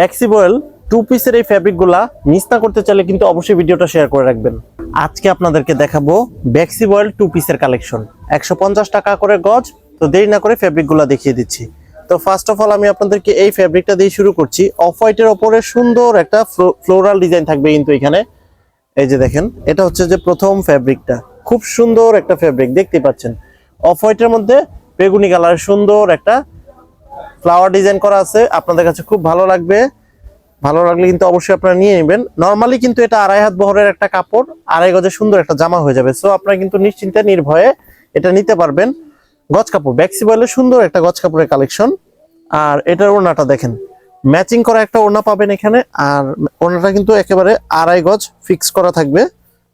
ব্যাক্সিবয়েল two পিসের এই ফ্যাব্রিকগুলা miss না করতে চাইলে কিন্তু অবশ্যই ভিডিওটা শেয়ার করে রাখবেন। আজকে আপনাদেরকে দেখাবো ব্যাক্সিবয়েল টু পিসের কালেকশন একশো পঞ্চাশ টাকা করে গজ, তো দেরি না করে ফ্যাব্রিকগুলা দেখিয়ে দিচ্ছি। তো ফার্স্ট অফ অল আমি আপনাদেরকে এই ফ্যাব্রিকটা দিয়ে শুরু করছি। অফ হোয়াইটের ওপরে সুন্দর একটা ফ্লোরাল ডিজাইন থাকবে কিন্তু এখানে। এই যে দেখেন, এটা হচ্ছে যে প্রথম ফ্যাব্রিকটা খুব সুন্দর একটা ফ্যাব্রিক দেখতে পাচ্ছেন? অফ হোয়াইটের মধ্যে বেগুনি কালারের সুন্দর একটা ফ্লাওয়ার ডিজাইন করা আছে, আপনাদের কাছে খুব ভালো লাগবে। ভালো লাগলে কিন্তু অবশ্যই আপনারা নিয়ে নেবেন। নর্মালি কিন্তু এটা আড়াই হাত বহরের একটা কাপড়, আড়াই গজে সুন্দর একটা জামা হয়ে যাবে। সো আপনারা কিন্তু নিশ্চিন্তে, নির্ভয়ে এটা নিতে পারবেন। গজ কাপড় ব্যাক্সি বলে সুন্দর একটা গজ কাপড়ের কালেকশন আর এটার ওড়নাটা দেখেন ম্যাচিং করা একটা ওড়না পাবেন এখানে। আর ওড়নাটা কিন্তু একেবারে আড়াই গজ ফিক্স করা থাকবে।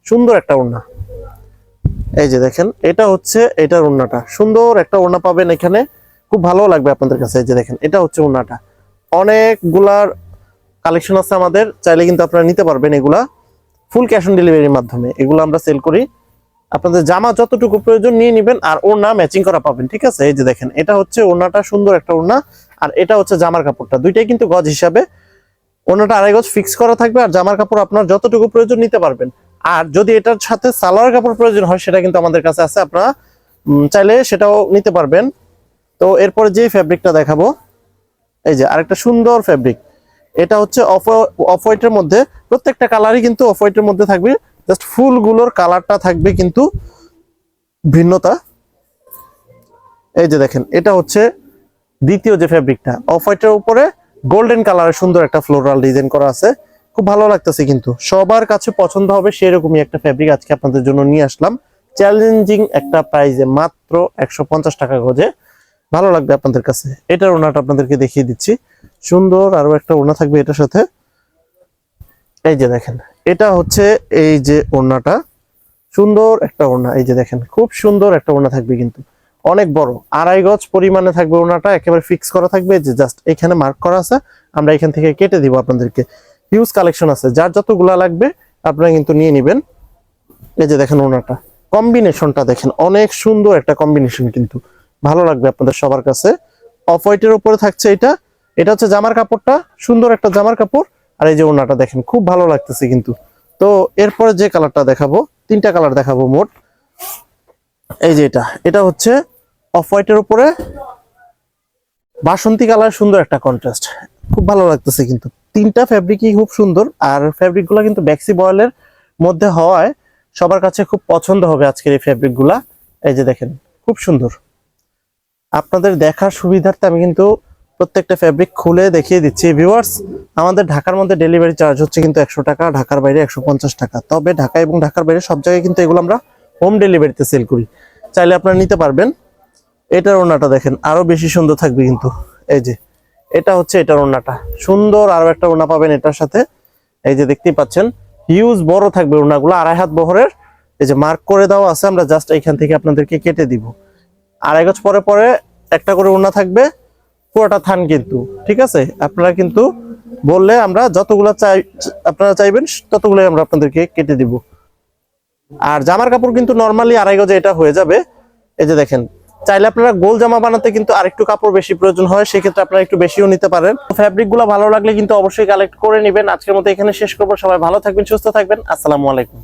সুন্দর একটা ওড়না। এই যে দেখেন, এটা হচ্ছে এটার ওড়নাটা। সুন্দর একটা ওড়না পাবেন এখানে। খুব ভালো লাগবে আপনাদের কাছে যে দেখেন, এটা হচ্ছে ওড়নাটা। অনেকগুলার কালেকশন আছে আমাদের, চাইলে কিন্তু আপনারা নিতে পারবেন এগুলা। ফুল ক্যাশ অন ডেলিভারির মাধ্যমে এগুলো আমরা সেল করি। আপনাদের জামা যতটুকু প্রয়োজন নিয়ে নেবেন, আর ওড়না ম্যাচিং করা পাবেন, ঠিক আছে? এই যে দেখেন, এটা হচ্ছে ওড়নাটা, সুন্দর একটা ওড়না। আর এটা হচ্ছে জামার কাপড়টা, দুইটাই কিন্তু গজ হিসাবে। ওড়নাটা আড়াই গজ ফিক্স করা থাকবে, আর জামার কাপড় আপনার যতটুকু প্রয়োজন নিতে পারবেন। আর যদি এটার সাথে সালোয়ার কাপড় প্রয়োজন হয়, সেটা কিন্তু আমাদের কাছে আছে, আপনারা চাইলে সেটাও নিতে পারবেন। তো এরপরে যে ফ্যাব্রিকটা দেখাবো, এই যে আরেকটা সুন্দর ফ্যাব্রিক এটা হচ্ছে অফ অফ হোয়াইটের মধ্যে, প্রত্যেকটা কালারই কিন্তু অফ হোয়াইটের মধ্যে থাকবে জাস্ট ফুলগুলোর কালারটা থাকবে কিন্তু ভিন্নতা। এই যে দেখেন, এটা হচ্ছে দ্বিতীয় যে ফ্যাব্রিকটা অফ হোয়াইটের উপরে গোল্ডেন কালারের সুন্দর একটা ফ্লোরাল ডিজাইন করা আছে, খুব ভালো লাগতেছে কিন্তু। সবার কাছে পছন্দ হবে সেরকমই একটা ফ্যাব্রিক আজকে আপনাদের জন্য নিয়ে আসলাম। চ্যালেঞ্জিং একটা প্রাইজে মাত্র একশো পঞ্চাশ টাকা গজে। ভালো লাগবে আপনাদের কাছে। এটার ওনাটা আপনাদেরকে দেখিয়ে দিচ্ছি। সুন্দর আরও একটা ওনা থাকবে এটার সাথে। এই যে দেখেন, এটা হচ্ছে এই যে ওড়নাটা সুন্দর একটা ওড়না এই যে দেখেন, খুব সুন্দর একটা ওনা থাকবে কিন্তু। অনেক বড়, আড়াই গজ পরিমাণে থাকবে ওনাটা, একেবারে ফিক্স করা থাকবে, যে জাস্ট এখানে মার্ক করা আছে। আমরা এখান থেকে কেটে দিব আপনাদেরকে। হিউজ কালেকশন আছে, যার যতগুলা লাগবে আপনারা কিন্তু নিয়ে নেবেন। এই যে দেখেন ওনাটা। কম্বিনেশনটা দেখেন, অনেক সুন্দর একটা কম্বিনেশন কিন্তু। ভালো লাগবে আপনাদের সবার কাছে। অফ হোয়াইটের উপরে থাকছে এটা। এটা হচ্ছে জামার কাপড়টা। সুন্দর একটা জামার কাপড়। আর এই যে ওড়নাটা দেখেন, খুব ভালো লাগতেছে কিন্তু। তো এরপরে যে কালারটা দেখাবো, তিনটা কালার দেখাবো মোট। এই যে এটা এটা হচ্ছে অফ হোয়াইটের উপরে। বাসন্তী কালার সুন্দর একটা কন্ট্রাস্ট খুব ভালো লাগতেছে কিন্তু। তিনটা ফ্যাব্রিকই খুব সুন্দর। আর ফ্যাব্রিকগুলো কিন্তু ব্যাক্সি বয়েলের মধ্যে হওয়ায় সবার কাছে খুব পছন্দ হবে আজকের এই ফ্যাব্রিকগুলা এই যে দেখেন, খুব সুন্দর। আপনাদের দেখার সুবিধার্থে আমি কিন্তু প্রত্যেকটা ফ্যাব্রিক খুলে দেখিয়ে দিচ্ছি। ভিউয়ার্স আমাদের ঢাকার মধ্যে ডেলিভারি চার্জ হচ্ছে কিন্তু একশো টাকা, ঢাকার বাইরে একশো পঞ্চাশ টাকা। তবে ঢাকা এবং ঢাকার বাইরে সব জায়গায় কিন্তু এগুলো আমরা হোম ডেলিভারিতে সেল করি। চাইলে আপনারা নিতে পারবেন। এটার ওনাটা দেখেন আরও বেশি সুন্দর থাকবে কিন্তু। এই যে, এটা হচ্ছে এটার ওড়নাটা। সুন্দর আরও একটা ওনা পাবেন এটার সাথে। এই যে দেখতেই পাচ্ছেন হিউজ বড় থাকবে ওড়নাগুলো, আড়াই হাত বহরের। এই যে মার্ক করে দেওয়া আছে, আমরা জাস্ট এখান থেকে আপনাদেরকে কেটে দিব। আড়াই গজ পরে পরে একটা করে ওড়না থাকবে, পুরোটা থান কিন্তু, ঠিক আছে? আপনারা কিন্তু বললে আমরা যতগুলো চাই, আপনারা চাইবেন ততগুলোই আমরা আপনাদেরকে কেটে দিব। আর জামার কাপড় কিন্তু নর্মালি আড়াই গজে এটা হয়ে যাবে। এই যে দেখেন, চাইলে আপনারা গোল জামা বানাতে কিন্তু আরেকটু কাপড় বেশি প্রয়োজন হয়, সেক্ষেত্রে আপনারা একটু বেশিও নিতে পারেন। ফ্যাব্রিকগুলো ভালো লাগলে কিন্তু অবশ্যই কালেক্ট করে নেবেন। আজকের মতো এখানে শেষ করব। সবাই ভালো থাকবেন, সুস্থ থাকবেন। আসসালামু আলাইকুম।